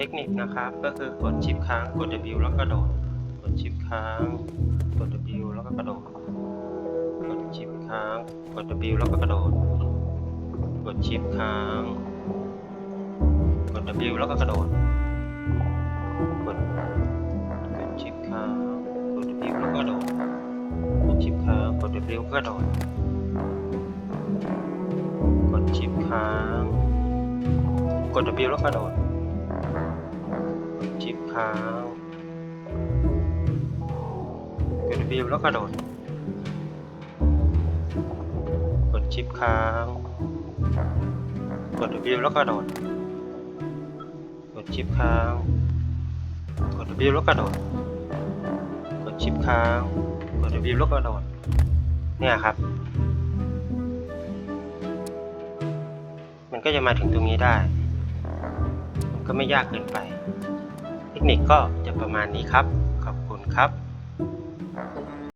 ทคนิคนะครับ ก็คือกดชิปค้างกด W แล้วก็โดด กดชิปค้างกด W แล้วก็กระโดด กดชิปค้างกด W แล้วก็กระโดด กดชิปค้าง กด W แล้วก็กระโดด กดกดชิปค้างกด W แล้วก็กระโดด กดชิปค้างกด W กระโดด กดชิปค้าง กด W แล้วกระโดด กดชิปค้างกด W แล้วกระโดดกดชิปค้างกด W แล้วกระโดดกดชิปค้างกด W แล้วกระโดดกดชิปค้างกด W แล้วกระโดดเนี่ยครับ มันก็จะมาถึงตรงนี้ได้ มันก็ไม่ยากเกินไป เทคนิคก็จะประมาณนี้ครับ ขอบคุณครับ